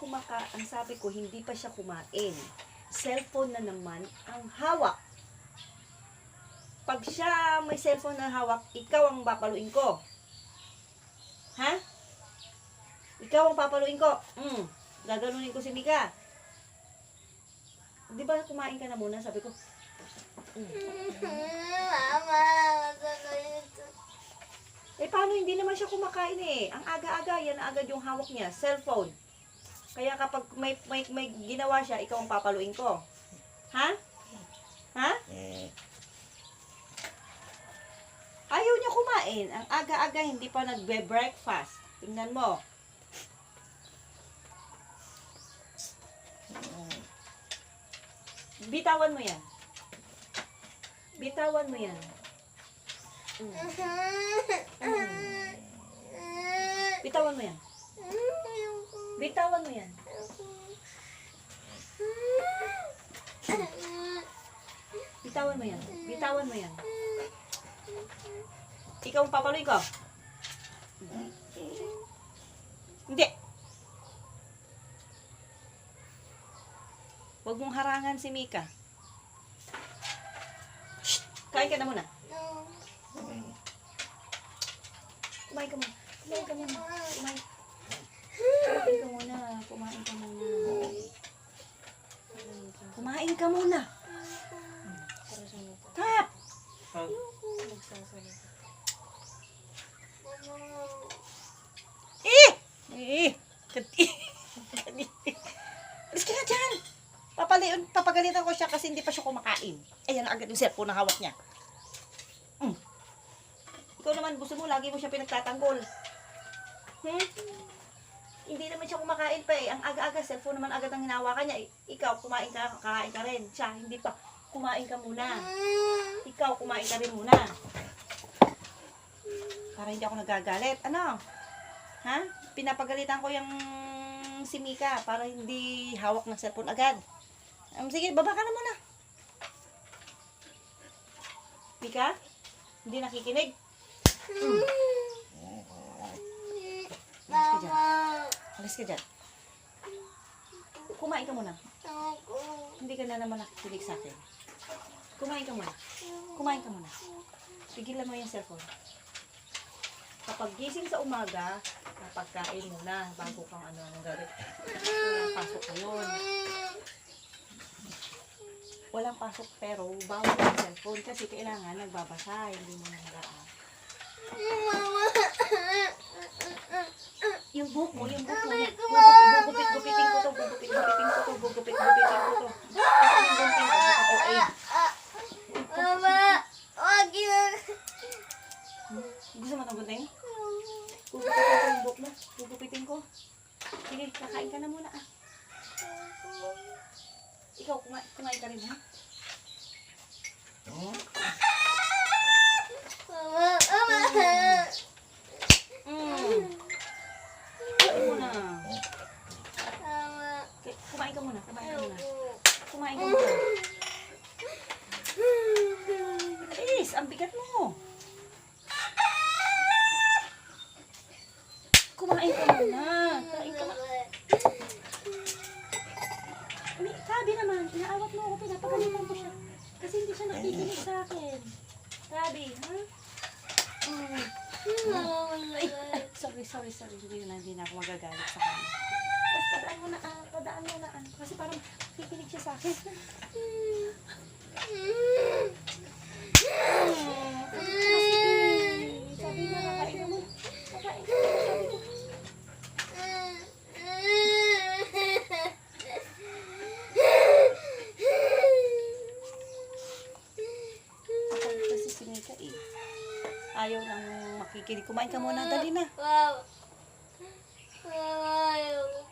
kumaka, ang sabi ko, hindi pa siya kumain. Cellphone na naman ang hawak. Pag siya may cellphone na hawak, ikaw ang papaluin ko. Ha? Ikaw ang papaluin ko. Mm. Gaganunin ko si Mika. Di ba kumain ka na muna? Sabi ko, Mama, masakit. eh paano hindi naman siya kumakain eh? Ang aga-aga, yan agad yung hawak niya, cellphone. Kaya kapag may, may, may ginawa siya, ikaw ang papaluin ko. Ha? Ha? Ayaw niya kumain. Ang aga-aga, hindi pa nagbe-breakfast. Tingnan mo. Bitawan mo yan. Bitawan mo yan. Mm. Bitawan mo yan. Bitawan mo yan. Bitawan mo yan. Bitawan mo yan. Ikaw ang papaluin ko. Hindi. Huwag mong harangan si Mika. Kain ka na muna. Kumain ka muna. Kumain ka muna. Kumain ka muna. Tap! Eh! Eh! Kati. Alis ka na dyan! Papaliun, papagalitan ko siya kasi hindi pa siya kumakain. Ayan agad yung cellphone na hawak niya. Mm. Ikaw naman, gusto mo, lagi mo siya pinagtatanggol. Hmm? Hindi naman siya kumakain pa eh. Ang aga-aga, cellphone naman agad ang hinawakan niya. Ikaw, kumain ka, kakain ka rin. Siya, hindi pa. Kumain ka muna. Ikaw, kumain ka rin muna. Para hindi ako nagagalit. Ano? Ha? Pinapagalitan ko yung si Mika para hindi hawak ng cellphone agad. Um, sige, baba ka na muna. Mika? Hindi nakikinig? Mama, Alis ka dyan. Kumain ka muna. Hindi ka na naman nakikinig sa akin. Kumain ka muna. Kumain ka muna. Pigilan mo yung cellphone. Kapag gising sa umaga, napagkain muna bago kang ano anong gawin. Walang pasok ngayon. Walang pasok pero bawal ang cellphone kasi kailangan nagbabasa, hindi mo naharaan. Mama. Yung yung gugupit, gugupit-gupitin ko to, gugupit-gupitin ko to, gugupit-gupitin ko to. Ito yung gunting ko, okay. Mama, wag yun. Gusto mo itong gunting? Gugupitin ko yung buhok mo. Gugupitin ko. Sige, kakain ka na muna ah. Ikaw, kumain ka rin ha? Kumain ka muna, kumain ka muna. Kumain ka muna. Please, ang bigat mo. Kumain ka muna. Kain ka muna. Sabi naman, inaawat mo ako, pinapagalitan ko siya. Kasi hindi siya nakikinig sa akin. Sabi, ha? Mm. Ay, ay, sorry, sorry, sorry. Hindi na, hindi na ako magagalit sa kanya. Padaan mo na, ah, padaan mo na, ah. Kasi parang kikinig siya sa akin. Sabi na, kakain ka muna. Kakain ka muna, sabi ko. Ako kasi si Mika eh. Ayaw nang makikinig. Kumain ka muna, dali na. Wow. Ayoko.